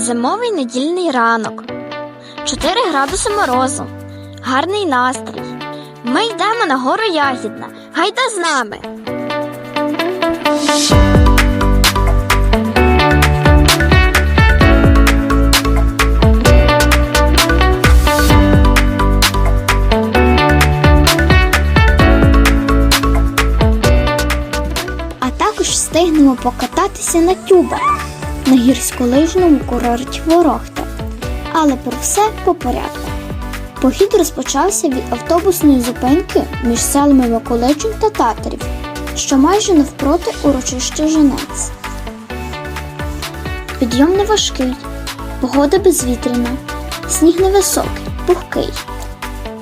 Зимовий недільний ранок. 4 градуси морозу. Гарний настрій. Ми йдемо на гору Ягідна. Гайда з нами. А також встигнемо покататися на тюбах на гірськолижному курорті Ворохта. Але про все по порядку. Похід розпочався від автобусної зупинки між селами Миколичин та Татарів, що майже навпроти урочища Женець. Підйом не важкий, погода безвітряна, сніг невисокий, пухкий.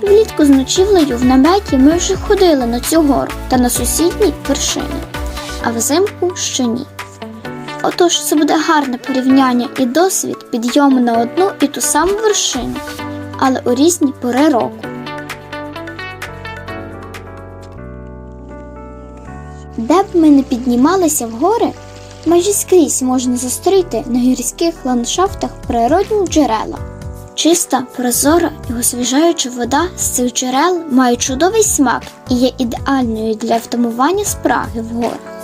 Влітку з ночівлею в наметі ми вже ходили на цю гору та на сусідні вершини, а взимку ще ні. Отож, це буде гарне порівняння і досвід підйому на одну і ту саму вершину, але у різні пори року. Де б ми не піднімалися в гори, майже скрізь можна зустріти на гірських ландшафтах природні джерела. Чиста, прозора і освіжаюча вода з цих джерел має чудовий смак і є ідеальною для втамування спраги в горах.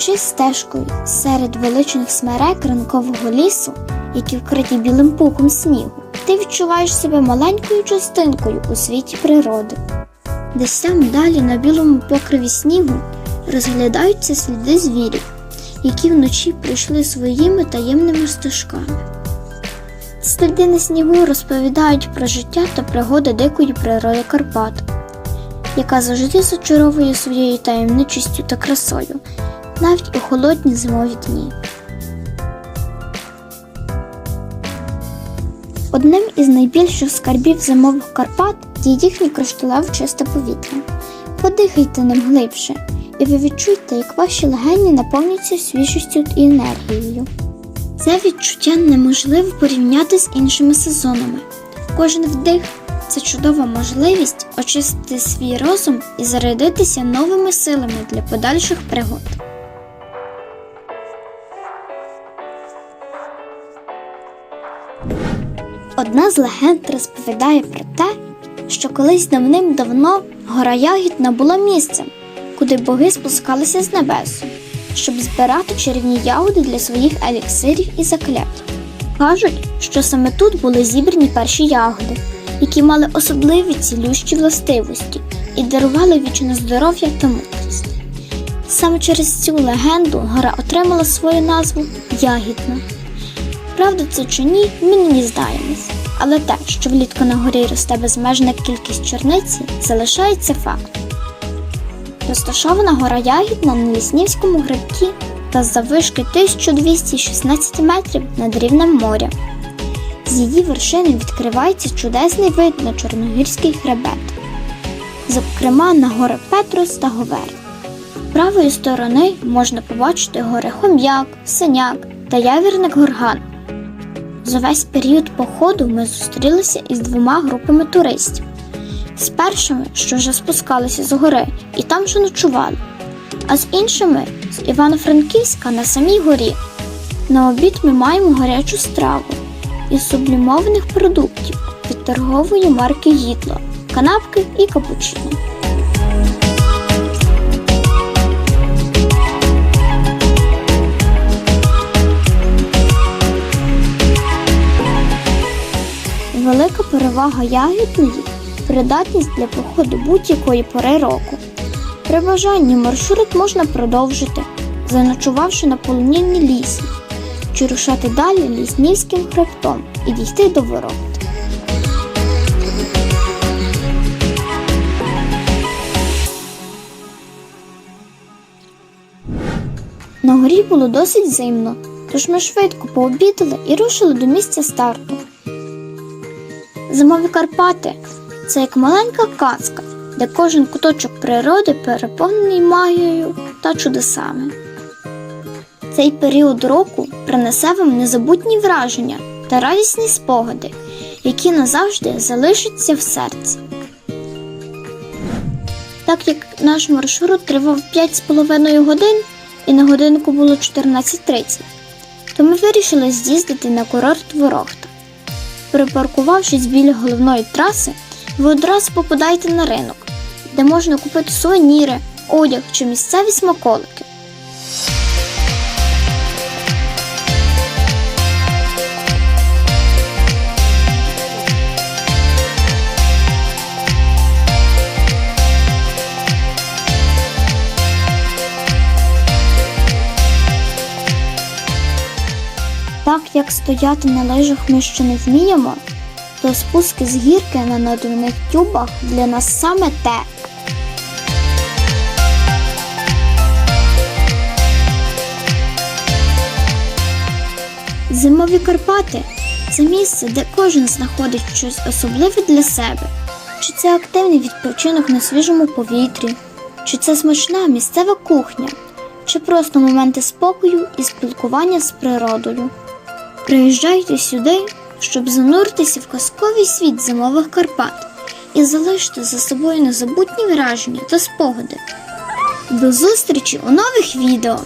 Йдучи стежкою серед величних смерек ранкового лісу, які вкриті білим пухом снігу, ти відчуваєш себе маленькою частинкою у світі природи. Десь там далі на білому покриві снігу розглядаються сліди звірів, які вночі прийшли своїми таємними стежками. Сліди на снігу розповідають про життя та пригоди дикої природи Карпат, яка завжди зачаровує своєю таємничістю та красою, навіть у холодні зимові дні. Одним із найбільших скарбів зимових Карпат є їхнє кришталеве чисте повітря. Подихайте ним глибше, і ви відчуєте, як ваші легені наповнюються свіжістю і енергією. Це відчуття неможливо порівняти з іншими сезонами. Кожен вдих це чудова можливість очистити свій розум і зарядитися новими силами для подальших пригод. Одна з легенд розповідає про те, що колись давним-давно гора Ягідна була місцем, куди боги спускалися з небес, щоб збирати чарівні ягоди для своїх еліксирів і заклять. Кажуть, що саме тут були зібрані перші ягоди, які мали особливі цілющі властивості і дарували вічне здоров'я та мудрість. Саме через цю легенду гора отримала свою назву Ягідна. Правда це чи ні, ми не дізнаємось. Але те, що влітку на горі росте безмежна кількість чорниці, залишається фактом. Розташована гора Ягідна на Ліснівському гребті та заввишки 1216 метрів над рівнем моря. З її вершини відкривається чудесний вид на Чорногірський хребет, зокрема на гори Петрос та Говер. Правої сторони можна побачити гори Хом'як, Синяк та Явірник Горган. За весь період походу ми зустрілися із двома групами туристів. З першими, що вже спускалися з гори і там же ночували, а з іншими з Івано-Франківська на самій горі. На обід ми маємо гарячу страву із сублімованих продуктів від торгової марки Гітло, канапки і капучино. Велика перевага ягідної придатність для походу будь-якої пори року. При бажанні маршрут можна продовжити, заночувавши на полонінні лісі, чи рушати далі ліснівським хребтом і дійти до ворот. На горі було досить зимно, тож ми швидко пообідали і рушили до місця старту. Зимові Карпати це як маленька казка, де кожен куточок природи переповнений магією та чудесами. Цей період року принесе вам незабутні враження та радісні спогади, які назавжди залишаться в серці. Так як наш маршрут тривав 5,5 годин і на годинку було 14.30, то ми вирішили з'їздити на курорт Ворохта. Припаркувавшись біля головної траси, ви одразу попадаєте на ринок, де можна купити сувеніри, одяг чи місцеві смаколики. Так як стояти на лижах ми ще не вміємо, то спуски з гірки на надувних тюбах для нас саме те. Зимові Карпати це місце, де кожен знаходить щось особливе для себе. Чи це активний відпочинок на свіжому повітрі, чи це смачна місцева кухня, чи просто моменти спокою і спілкування з природою. Приїжджайте сюди, щоб зануритися в казковий світ зимових Карпат і залишити за собою незабутні враження та спогади. До зустрічі у нових відео!